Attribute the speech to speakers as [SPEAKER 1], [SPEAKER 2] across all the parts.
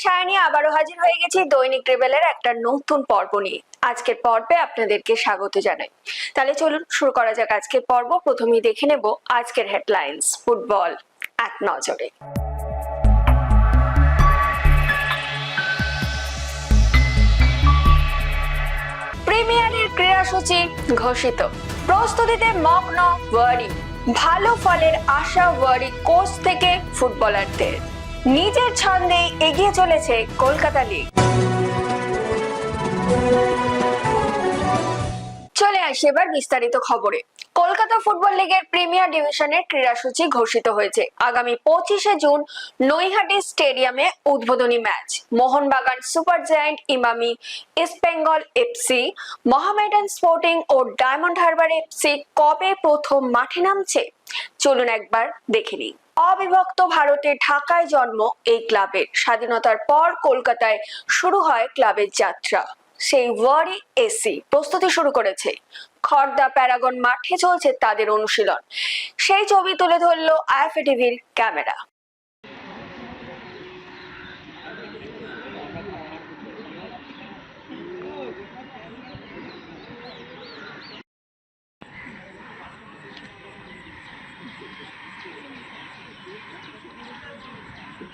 [SPEAKER 1] আমি সায়নী, আবারও হাজির হয়ে গেছি দৈনিক ট্রেবেলের একটা নতুন পর্ব নিয়ে। আজকের পর্বে আপনাদেরকে স্বাগত জানাই। তাহলে চলুন, শুরু করা যাক আজকের পর্ব। প্রথমেই দেখে নেব আজকের হেডলাইন্স ফুটবল এক নজরে। প্রিমিয়ারের ক্রীড়াসূচি ঘোষিত। প্রস্তুতিতে মগ্ন ওয়ারি ভালো ফলের আশা ওয়ারি কোচ থেকে ফুটবলারদের নিজের ছন্দে এগিয়ে চলেছে কলকাতা লিগ। চলে আসি এবার বিস্তারিত খবরে। কলকাতা ফুটবল লিগের প্রিমিয়ার ডিভিশনের ক্রীড়াসূচি ঘোষিত হয়েছে। আগামী পঁচিশে জুন নৈহাটি স্টেডিয়ামে উদ্বোধনী match. Mohun Bagan super giant Emami, East Bengal FC Mohammedan Sporting ও ডায়মন্ড হারবার এফসি কবে প্রথম মাঠে নামছে? চলুন একবার দেখে নিই। অবিভক্ত ভারতে ঢাকায় জন্ম এই ক্লাবের। স্বাধীনতার পর কলকাতায় শুরু হয় ক্লাবের যাত্রা। সেই ওয়ারি এসি প্রস্তুতি শুরু করেছে। খর্দা প্যারাগন মাঠে চলছে তাদের অনুশীলন। সেই ছবি তুলে ধরলো আইএফএ টিভির ক্যামেরা।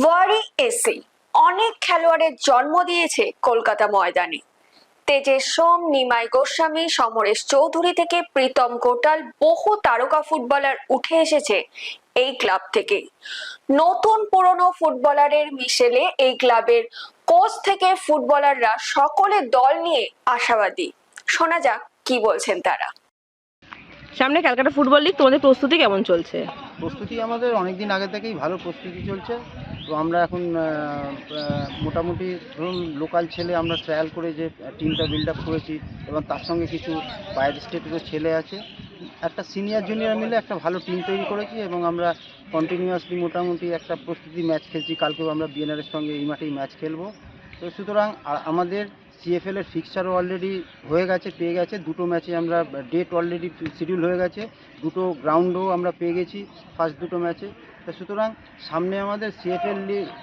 [SPEAKER 1] ওয়ারি এসি অনেক খেলোয়াড়ের জন্ম দিয়েছে কলকাতা ময়দানে। তেজের সোম নিমাই গোস্বামী সমরেশ চৌধুরী থেকে প্রীতম কোটাল বহু তারকা ফুটবলার উঠে এসেছে এই ক্লাব থেকে। নতুন পুরনো ফুটবলারের মিশেলে এই ক্লাবের কোচ থেকে ফুটবলাররা সকলে দল নিয়ে আশাবাদী। শোনা যাক কি বলছেন তারা।
[SPEAKER 2] সামনে ক্যালকাটা ফুটবল লিগ তোমাদের প্রস্তুতি কেমন চলছে?
[SPEAKER 3] প্রস্তুতি আমাদের অনেক দিন আগে থেকেই ভালো প্রস্তুতি চলছে। তো আমরা এখন মোটামুটি ধরুন লোকাল ছেলে আমরা ট্রায়াল করে যে টিমটা বিল্ড আপ করেছি এবং তার সঙ্গে কিছু বাইরের স্টেটেরও ছেলে আছে। একটা সিনিয়র জুনিয়র মিলে একটা ভালো টিম তৈরি করেছি এবং আমরা কন্টিনিউয়াসলি মোটামুটি একটা প্রস্তুতি ম্যাচ খেলছি। কালকেও আমরা বিএনআরের সঙ্গে এই মাঠেই ম্যাচ খেলব। তো সুতরাং আমাদের সিএফএল এর ফিক্সচারও অলরেডি হয়ে গেছে, পেয়ে গেছে। দুটো ম্যাচে আমরা ডেট অলরেডি শিডিউল হয়ে গেছে। দুটো গ্রাউন্ডও আমরা পেয়ে গেছি ফার্স্ট দুটো ম্যাচে তো সুতরাং সামনে আমাদের সিএফএল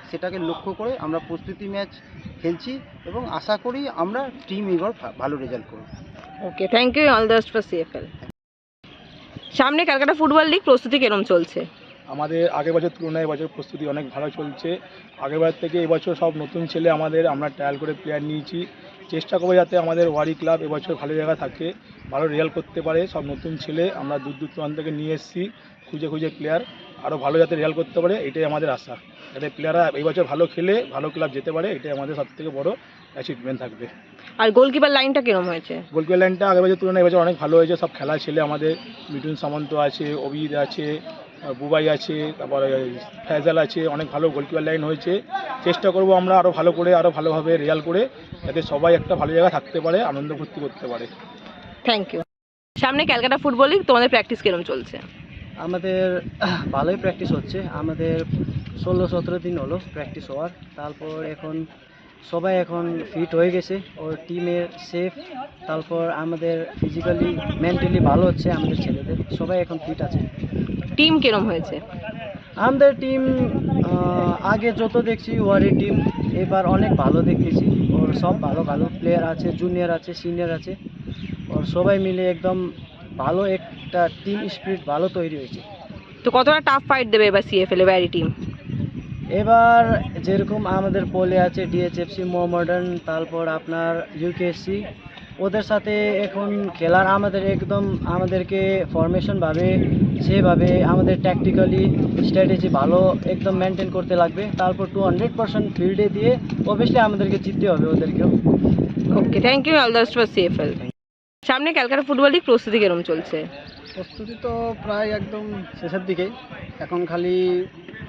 [SPEAKER 3] সেটাকে লক্ষ্য করে আমরা প্রস্তুতি ম্যাচ খেলছি এবং আশা করি আমরা টিম এবার ভালো রেজাল্ট করব।
[SPEAKER 2] Okay thank you all the best for CFL সামনে ক্যালকাটা ফুটবল লিগ প্রস্তুতি কেরম চলছে?
[SPEAKER 4] আমাদের আগের বছর তুলনায় এবছর প্রস্তুতি অনেক ভালো চলছে। আগেরবার থেকে এবছর সব নতুন ছেলে আমাদের আমরা ট্রায়াল করে প্লেয়ার নিয়েছি। চেষ্টা করব যাতে আমাদের ওয়ারি ক্লাব এবছর ভালো জায়গা থাকে ভালো রেজাল্ট করতে পারে। সব নতুন ছেলে আমরা দূর দূর দূরান্ত থেকে নিয়ে এসেছি খুঁজে খুঁজে প্লেয়ার আরও ভালো যাতে রেজাল্ট করতে পারে এটাই আমাদের আশা। যাতে প্লেয়াররা এই বছর ভালো খেলে ভালো ক্লাব যেতে পারে এটাই আমাদের সব থেকে বড় অ্যাচিভমেন্ট থাকবে।
[SPEAKER 2] আর গোলকিপার লাইনটা কেরম হয়েছে?
[SPEAKER 4] গোলকিপার লাইনটা আগের বছর তুলনায় এবছর অনেক ভালো হয়েছে। সব খেলা ছেলে আমাদের মিঠুন সামন্ত আছে অভিজিৎ আছে বুবাই আছে তারপরে ফ্যাজাল আছে অনেক ভালো গোলকিপার লাইন হয়েছে। চেষ্টা করব আমরা আরও ভালো করে আরও ভালোভাবে রেজাল্ট করে যাতে সবাই একটা ভালো জায়গায় থাকতে পারে আনন্দ ফুর্তি করতে পারে।
[SPEAKER 2] থ্যাংক ইউ সামনে ক্যালকাটা ফুটবল লিগ তোমাদের প্র্যাকটিস কেরম চলছে?
[SPEAKER 5] আমাদের ভালোই প্র্যাকটিস হচ্ছে। আমাদের ষোলো সতেরো দিন হলো প্র্যাকটিস হওয়ার। তারপর এখন সবাই এখন ফিট হয়ে গেছে। ওর টিমের সেফ তারপর আমাদের ফিজিক্যালি মেন্টালি ভালো হচ্ছে আমাদের ছেলেদের। সবাই এখন ফিট আছে।
[SPEAKER 2] টিম কেরম হয়েছে?
[SPEAKER 5] আমাদের টিম আগে যত দেখছি ওয়ারি টিম এবার অনেক ভালো দেখতেছি। ওর সব ভালো ভালো প্লেয়ার আছে জুনিয়র আছে সিনিয়র আছে। ওর সবাই মিলে একদম ভালো একটা টিম স্পিরিট ভালো তৈরি হয়েছে।
[SPEAKER 2] তো কতটা টাফ ফাইট দেবে এবার সিএফএল এ ব্যারি টিম?
[SPEAKER 5] এবার যেরকম আমাদের পোলে আছে ডিএচএফসি মোহামডান তারপর আপনার ইউকেএসসি ওদের সাথে এখন খেলার আমাদের একদম আমাদেরকে ফরমেশনভাবে সেভাবে আমাদের ট্যাকটিক্যালি স্ট্র্যাটেজি ভালো একদম মেনটেন করতে লাগবে। তারপর টু হান্ড্রেড পার্সেন্ট ফিল্ডে দিয়ে অবভিয়াসলি আমাদেরকে জিততে হবে ওদেরকেও।
[SPEAKER 2] Okay thank you all the best for CFL সামনে ক্যালকাটা ফুটবল লিগ প্রস্তুতি কেরম চলছে?
[SPEAKER 6] প্রস্তুতি তো প্রায় একদম শেষের দিকেই। এখন খালি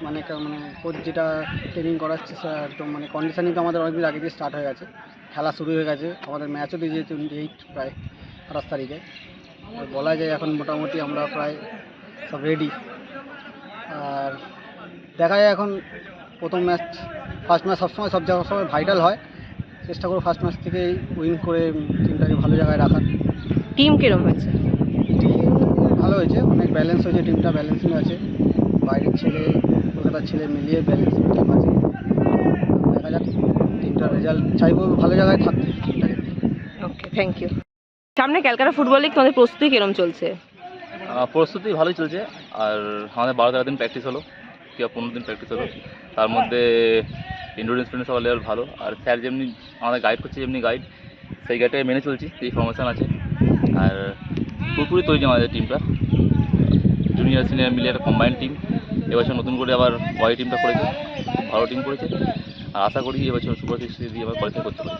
[SPEAKER 6] মানে মানে কোচ যেটা ট্রেনিং করাচ্ছে সে একদম মানে কন্ডিশনিং তো আমাদের অনেকদিন আগে দিয়ে স্টার্ট হয়ে গেছে। খেলা শুরু হয়ে গেছে। আমাদের ম্যাচও দিয়ে দিয়েছে টোয়েন্টি এইট প্রায় আঠাশ তারিখে। আর বলা যায় এখন মোটামুটি আমরা প্রায় সব রেডি আর দেখা যায় এখন প্রথম ম্যাচ ফার্স্ট ম্যাচ সবসময় সব জায়গায় সবসময় ভাইটাল হয়। চেষ্টা করব ফার্স্ট ম্যাচ থেকেই উইন করে টিমটাকে ভালো জায়গায় রাখার।
[SPEAKER 2] টিম কীরকম হয়েছে?
[SPEAKER 6] টিম ভালো হয়েছে অনেক ব্যালেন্স হয়েছে টিমটা ব্যালেন্সিং আছে। বাইরের ছেলে কলকাতার ছেলে মিলিয়ে ব্যালেন্সিং টিম আছে দেখা যাক টিমটার রেজাল্ট চাইব ভালো জায়গায় থাকতে। টিমটাকে
[SPEAKER 2] ওকে থ্যাংক ইউ সামনে ক্যালকাটা ফুটবল লিগ তোমাদের প্রস্তুতি কিরম চলছে?
[SPEAKER 7] প্রস্তুতি ভালোই চলছে। আর আমাদের বারো তেরো দিন প্র্যাকটিস হলো। কিংবা পনেরো দিন প্র্যাকটিস হলো। তার মধ্যে ইন্ডোরেন্স ফিটনেস সবার লেভেল ভালো। আর স্যার যেমনি আমাদের গাইড করছে যেমনি গাইড সেই গাইডটাকে মেনে চলছি। এই ফর্মেশন আছে। আর পুরোপুরি তৈরি আমাদের টিমটা জুনিয়র সিনিয়র মিলিয়ে একটা কম্বাইন্ড টিম এবছর নতুন করে আবার ওয়াই টিমটা করেছে ভালো টিম করেছে। আর আশা করি এবছর সুপার সিক্স দিয়ে আবার কোয়ালিফাই করতে পারি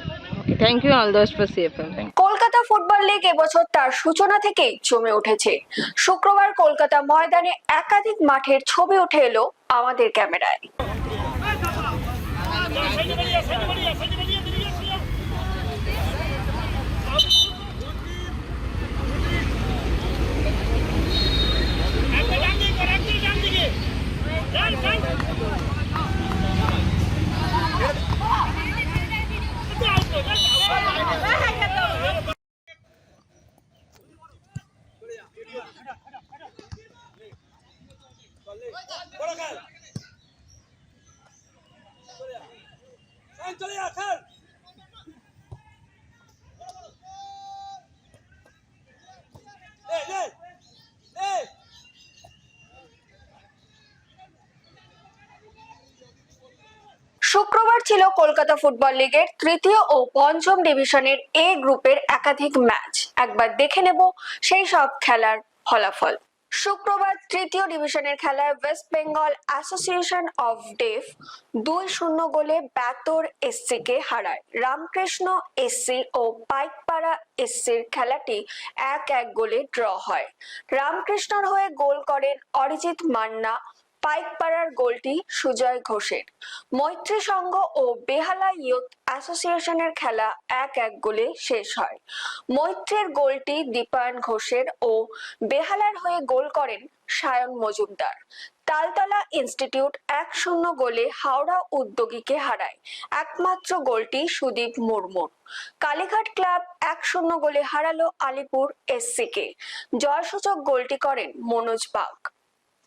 [SPEAKER 2] thank you all the best for CFL
[SPEAKER 1] Kolkata football league এবছর তার সূচনা থেকেই জমে উঠেছে। শুক্রবার কলকাতা ময়দানে একাধিক মাঠের ছবি উঠে এলো আমাদের ক্যামেরায়। শুক্রবার ছিল কলকাতা ফুটবল লিগের তৃতীয় ও পঞ্চম ডিভিশনের এ গ্রুপের একাধিক ম্যাচ। একবার দেখে নেব সেই সব খেলার ফলাফল। শুক্রবার তৃতীয় ডিভিশনের খেলায় West Bengal association of deaf দুই শূন্য গোলে ব্যাতর এসসিকে হারায়। রামকৃষ্ণ এসসি ও পাইকপাড়া এসসির খেলাটি এক এক গোলে ড্র হয়। রামকৃষ্ণর হয়ে গোল করেন অরিজিৎ মান্না। পাইকপাড়ার গোলটি সুজয় ঘোষের। মৈত্রী সংঘ ও বেহালা ইয়ুথ অ্যাসোসিয়েশনের খেলা এক এক গোলে শেষ হয়। মৈত্রের গোলটি দীপায়ন ঘোষের ও বেহালার হয়ে গোল করেন সায়ন মজুমদার। তালতলা ইনস্টিটিউট এক শূন্য গোলে হাওড়া উদ্যোগীকে হারায়। একমাত্র গোলটি সুদীপ মুর্মুর। কালীঘাট ক্লাব এক শূন্য গোলে হারালো আলিপুর এসসিকে। জয়সূচক গোলটি করেন মনোজ বাগ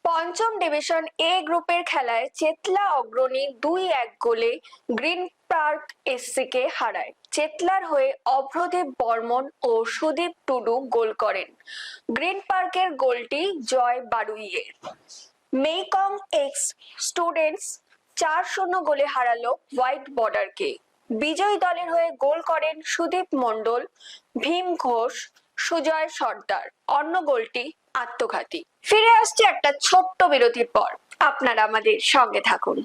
[SPEAKER 1] পঞ্চম ডিভিশন এ গ্রুপের খেলায় চেতলা অগ্রণী দুই এক গোলে গ্রিন পার্ক এসসিকে হারায়। চেতলার হয়ে অভ্রদীপ বর্মন ও সুদীপ টুডু গোল করেন। গ্রিন পার্কের গোলটি জয় বারুইয়ের। মেইকং এক্স স্টুডেন্টস চার শূন্য গোলে হারালো হোয়াইট বর্ডারকে। বিজয়ী দলের হয়ে গোল করেন সুদীপ মণ্ডল, ভীম ঘোষ, সুজয় সর্দার। অন্য গোলটি আত্মঘাতী। ফিরে আসছে একটা ছোট্ট বিরতির পর। আপনারা আমাদের সঙ্গে থাকুন।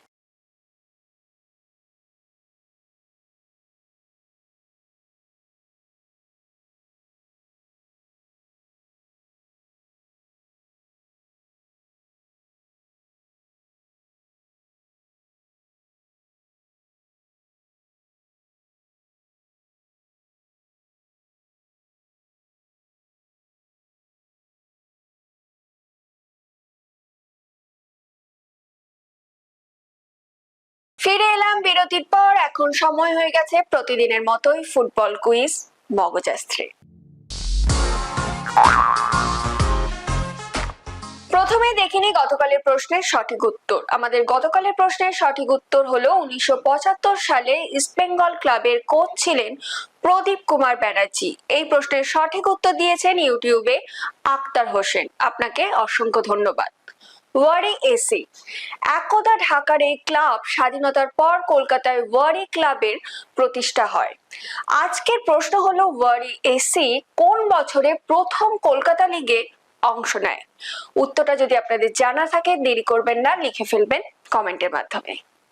[SPEAKER 1] ফিরে এলাম বিরতির পর। এখন সময় হয়ে গেছে প্রতিদিনের মতোই ফুটবল কুইজ মগজাস্ত্রে। প্রথমে দেখিনি গতকালের প্রশ্নের সঠিক উত্তর। আমাদের গতকালের প্রশ্নের সঠিক উত্তর হলো, উনিশশো পঁচাত্তর সালে ইস্টবেঙ্গল ক্লাবের কোচ ছিলেন প্রদীপ কুমার ব্যানার্জি। এই প্রশ্নের সঠিক উত্তর দিয়েছেন ইউটিউবে আক্তার হোসেন। আপনাকে অসংখ্য ধন্যবাদ। ওয়ারি এসি। একদা ঢাকার এই ক্লাব স্বাধীনতার পর কলকাতায় ওয়ারি ক্লাবের প্রতিষ্ঠা হয়। আজকের প্রশ্ন হলো, ওয়ারি এসি কোন বছরে প্রথম কলকাতা লিগে অংশ নেয়? উত্তরটা যদি আপনাদের জানা থাকে, দেরি করবেন না, লিখে ফেলবেন কমেন্টের মাধ্যমে।